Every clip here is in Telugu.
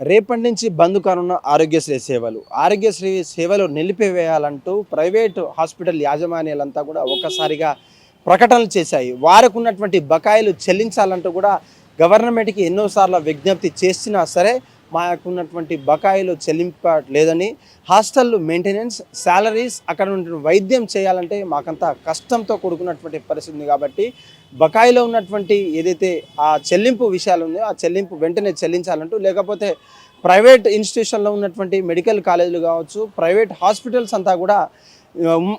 రేపటి నుంచి బంద్ కానున్న ఆరోగ్యశ్రీ సేవలు. ఆరోగ్యశ్రీ సేవలు నిలిపివేయాలంటూ ప్రైవేటు హాస్పిటల్ యాజమాన్యాలంతా కూడా ఒక్కసారిగా ప్రకటనలు చేశాయి. వారికి ఉన్నటువంటి బకాయిలు చెల్లించాలంటూ కూడా గవర్నమెంట్కి ఎన్నోసార్లు విజ్ఞప్తి చేసినా సరే మాకున్నటువంటి బకాయిలు చెల్లింపలేదని హాస్టల్ మెయింటెనెన్స్ శాలరీస్ అక్కడ ఉన్నటువంటి వైద్యం చేయాలంటే మాకంతా కష్టంతో కూడుకున్నటువంటి పరిస్థితి ఉంది కాబట్టి బకాయిలో ఉన్నటువంటి ఏదైతే ఆ చెల్లింపు విషయాలు ఉందో ఆ చెల్లింపు వెంటనే చెల్లించాలంటూ లేకపోతే ప్రైవేట్ ఇన్స్టిట్యూషన్లో ఉన్నటువంటి మెడికల్ కాలేజీలు కావచ్చు ప్రైవేట్ హాస్పిటల్స్ అంతా కూడా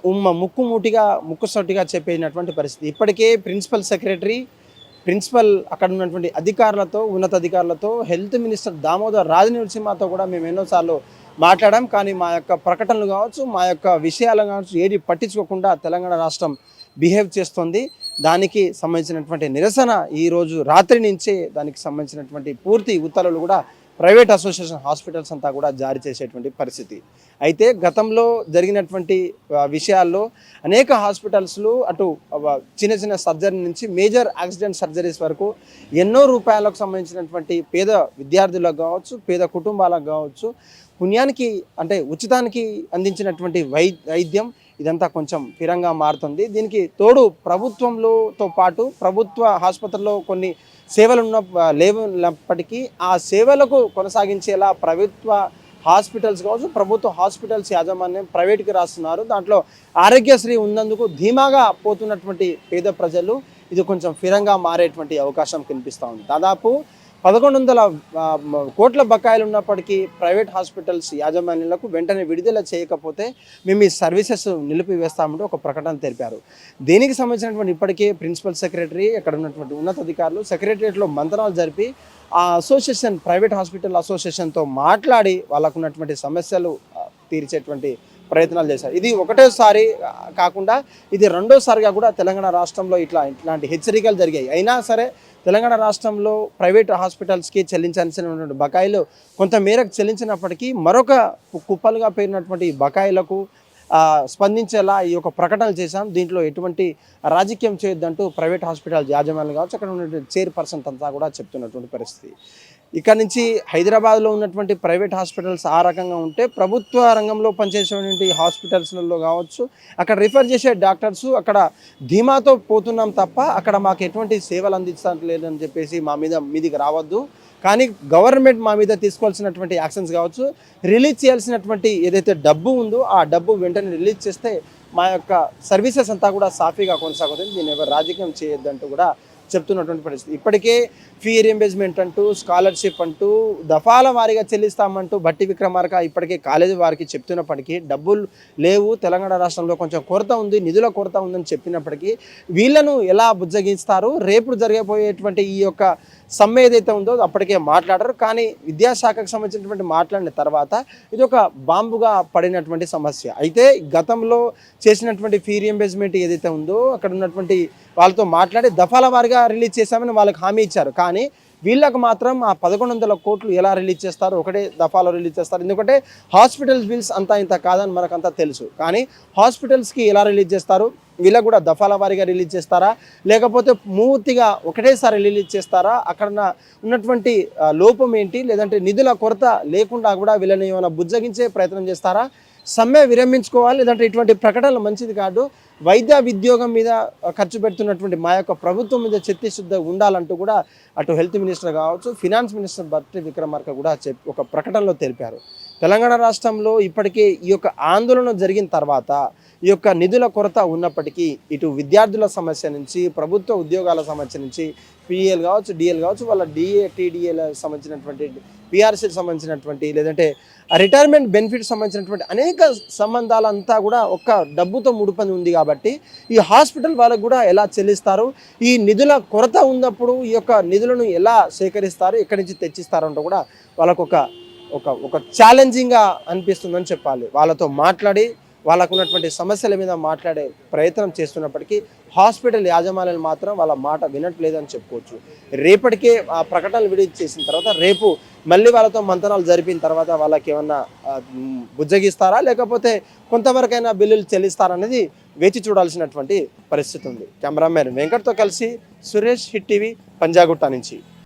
ఉమ్మ ముక్కుమూటిగా ముక్కుసొట్టిగా చెప్పేసినటువంటి పరిస్థితి. ఇప్పటికే ప్రిన్సిపల్ సెక్రటరీ ప్రిన్సిపల్ అక్కడ ఉన్నటువంటి అధికారులతో ఉన్నతాధికారులతో హెల్త్ మినిస్టర్ దామోదర్ రాజనరసింహతో కూడా మేము ఎన్నోసార్లు మాట్లాడాం. కానీ మా యొక్క ప్రకటనలు కావచ్చు మా యొక్క విషయాలు కావచ్చు ఏది పట్టించుకోకుండా తెలంగాణ రాష్ట్రం బిహేవ్ చేస్తుంది. దానికి సంబంధించినటువంటి నిరసన ఈరోజు రాత్రి నుంచే దానికి సంబంధించినటువంటి పూర్తి ఉత్తర్వులు కూడా ప్రైవేట్ అసోసియేషన్ హాస్పిటల్స్ అంతా కూడా జారీ చేసేటువంటి పరిస్థితి. అయితే గతంలో జరిగినటువంటి విషయాల్లో అనేక హాస్పిటల్స్లు అటు చిన్న చిన్న సర్జరీ నుంచి మేజర్ యాక్సిడెంట్ సర్జరీస్ వరకు ఎన్నో రూపాయలకు సంబంధించినటువంటి పేద విద్యార్థులకు కావచ్చు పేద కుటుంబాలకు కావచ్చు పుణ్యానికి అంటే ఉచితానికి అందించినటువంటి వై వైద్యం ఇదంతా కొంచెం తీరంగా మారుతుంది. దీనికి తోడు ప్రభుత్వంలోతో పాటు ప్రభుత్వ ఆసుపత్రిలో కొన్ని సేవలు ఉన్న లేవున్నప్పటికీ ఆ సేవలకు కొనసాగించేలా ప్రభుత్వ హాస్పిటల్స్ కావచ్చు ప్రభుత్వ హాస్పిటల్స్ యాజమాన్యం ప్రైవేట్కి రాస్తున్నారు. దాంట్లో ఆరోగ్యశ్రీ ఉన్నందుకు ధీమాగా పోతున్నటువంటి పేద ప్రజలు ఇది కొంచెం ఫిరంగా మారేటువంటి అవకాశం కనిపిస్తూ ఉంది. దాదాపు పదకొండు వందల కోట్ల బకాయిలు ఉన్నప్పటికీ ప్రైవేట్ హాస్పిటల్స్ యాజమాన్యులకు వెంటనే విడుదల చేయకపోతే మేము ఈ సర్వీసెస్ నిలిపివేస్తామంటూ ఒక ప్రకటన తెలిపారు. దీనికి సంబంధించినటువంటి ఇప్పటికే ప్రిన్సిపల్ సెక్రటరీ అక్కడ ఉన్నటువంటి ఉన్నతాధికారులు సెక్రటరియట్లో మంత్రాలు జరిపి ఆ అసోసియేషన్ ప్రైవేట్ హాస్పిటల్ అసోసియేషన్తో మాట్లాడి వాళ్ళకు ఉన్నటువంటి సమస్యలు తీర్చేటువంటి ప్రయత్నాలు చేశారు. ఇది ఒకటేసారి కాకుండా ఇది రెండోసారిగా కూడా తెలంగాణ రాష్ట్రంలో ఇట్లా ఇట్లాంటి హెచ్చరికలు జరిగాయి. అయినా సరే తెలంగాణ రాష్ట్రంలో ప్రైవేట్ హాస్పిటల్స్కి చెల్లించాల్సినటువంటి బకాయిలు కొంత మేరకు చెల్లించినప్పటికీ మరొక కుప్పలుగా పేరినటువంటి బకాయిలకు స్పందించేలా ఈ యొక్క ప్రకటనలు చేశాం. దీంట్లో ఎటువంటి రాజకీయం చేయొద్దంటూ ప్రైవేట్ హాస్పిటల్ యాజమాన్యం కావచ్చు అక్కడ ఉన్నటువంటి చైర్ పర్సన్ అంతా కూడా చెప్తున్నటువంటి పరిస్థితి. ఇక్కడ నుంచి హైదరాబాద్లో ఉన్నటువంటి ప్రైవేట్ హాస్పిటల్స్ ఆ రకంగా ఉంటే ప్రభుత్వ రంగంలో పనిచేసేటువంటి హాస్పిటల్స్లలో కావచ్చు అక్కడ రిఫర్ చేసే డాక్టర్స్ అక్కడ ధీమాతో పోతున్నాం తప్ప అక్కడ మాకు ఎటువంటి సేవలు అందించలేదని చెప్పేసి మా మీద మీదికి రావద్దు. కానీ గవర్నమెంట్ మా మీద తీసుకోవాల్సినటువంటి యాక్షన్స్ కావచ్చు రిలీజ్ చేయాల్సినటువంటి ఏదైతే డబ్బు ఉందో ఆ డబ్బు వెంటనే రిలీజ్ చేస్తే మా యొక్క సర్వీసెస్ అంతా కూడా సాఫీగా కొనసాగుతుంది. దీని ఎవరు రాజకీయం చేయొద్దంటూ కూడా చెప్తున్నటువంటి పరిస్థితి. ఇప్పటికే ఫీ రియంబర్స్మెంట్ అంటూ స్కాలర్షిప్ అంటూ దఫాల వారీగా చెల్లిస్తామంటూ బట్టి విక్రమార్క ఇప్పటికే కాలేజీ వారికి చెప్తున్నప్పటికీ డబ్బులు లేవు. తెలంగాణ రాష్ట్రంలో కొంచెం కొరత ఉంది నిధుల కొరత ఉందని చెప్పినప్పటికీ వీళ్ళను ఎలా బుజ్జగిస్తారు రేపు జరగబోయేటువంటి ఈ యొక్క సమ్మె ఏదైతే ఉందో అప్పటికే మాట్లాడరు. కానీ విద్యాశాఖకు సంబంధించినటువంటి మాట్లాడిన తర్వాత ఇది ఒక బాంబుగా పడినటువంటి సమస్య. అయితే గతంలో చేసినటువంటి ఫీ రియంబర్స్మెంట్ ఏదైతే ఉందో అక్కడ ఉన్నటువంటి వాళ్ళతో మాట్లాడి దఫాల వారిగా రిలీజ్ చేశామని వాళ్ళకి హామీ ఇచ్చారు. కానీ వీళ్ళకు మాత్రం ఆ పదకొండు వందల కోట్లు ఎలా రిలీజ్ చేస్తారు? ఒకటే దఫాలో రిలీజ్ చేస్తారు. ఎందుకంటే హాస్పిటల్ బిల్స్ అంతా ఇంత కాదని మనకంతా తెలుసు. కానీ హాస్పిటల్స్కి ఎలా రిలీజ్ చేస్తారు? వీళ్ళకు కూడా దఫాల వారీగా రిలీజ్ చేస్తారా? లేకపోతే మూర్తిగా ఒకటేసారి రిలీజ్ చేస్తారా? అక్కడ ఉన్నటువంటి లోపం ఏంటి? లేదంటే నిధుల కొరత లేకుండా కూడా వీళ్ళని ఏమైనా బుజ్జగించే ప్రయత్నం చేస్తారా? సమ్మె విరమించుకోవాలి లేదంటే ఇటువంటి ప్రకటనలు మంచిది కాదు. వైద్య ఉద్యోగం మీద ఖర్చు పెడుతున్నటువంటి మా యొక్క ప్రభుత్వం మీద చిత్తశుద్ధి ఉండాలంటూ కూడా అటు హెల్త్ మినిస్టర్ కావచ్చు ఫినాన్స్ మినిస్టర్ భట్టి విక్రమార్క కూడా చెప్ ఒక ప్రకటనలో తెలిపారు. తెలంగాణ రాష్ట్రంలో ఇప్పటికే ఈ యొక్క ఆందోళన జరిగిన తర్వాత ఈ యొక్క నిధుల కొరత ఉన్నప్పటికీ ఇటు విద్యార్థుల సమస్య నుంచి ప్రభుత్వ ఉద్యోగాల సమస్య నుంచి పిఎల్ కావచ్చు డిఎల్ కావచ్చు వాళ్ళ డిఏ టీడీఏల సంబంధించినటువంటి పిఆర్సీకి సంబంధించినటువంటి లేదంటే రిటైర్మెంట్ బెనిఫిట్ సంబంధించినటువంటి అనేక సంబంధాలంతా కూడా ఒక్క డబ్బుతో ముడిపని ఉంది కాబట్టి ఈ హాస్పిటల్ వాళ్ళకు కూడా ఎలా చెల్లిస్తారు? ఈ నిధుల కొరత ఉన్నప్పుడు ఈ యొక్క నిధులను ఎలా సేకరిస్తారు? ఎక్కడి నుంచి తెచ్చిస్తారంటూ కూడా వాళ్ళకు ఒక ఒక ఒక ఛాలెంజింగ్గా అనిపిస్తుందని చెప్పాలి. వాళ్ళతో మాట్లాడి వాళ్ళకు ఉన్నటువంటి సమస్యల మీద మాట్లాడే ప్రయత్నం చేస్తున్నప్పటికీ హాస్పిటల్ యాజమాన్యాలు మాత్రం వాళ్ళ మాట వినట్లేదని చెప్పుకోవచ్చు. రేపటికే ఆ ప్రకటనలు విడుదల చేసిన తర్వాత రేపు మళ్ళీ వాళ్ళతో మంతనాలు జరిపిన తర్వాత వాళ్ళకి ఏమన్నా బుజ్జగిస్తారా? లేకపోతే కొంతవరకైనా బిల్లులు చెల్లిస్తారా అనేది వేచి చూడాల్సినటువంటి పరిస్థితి ఉంది. కెమెరామెన్ వెంకట్తో కలిసి సురేష్ హిట్ టీవీ పంజాగుట్ట నుంచి.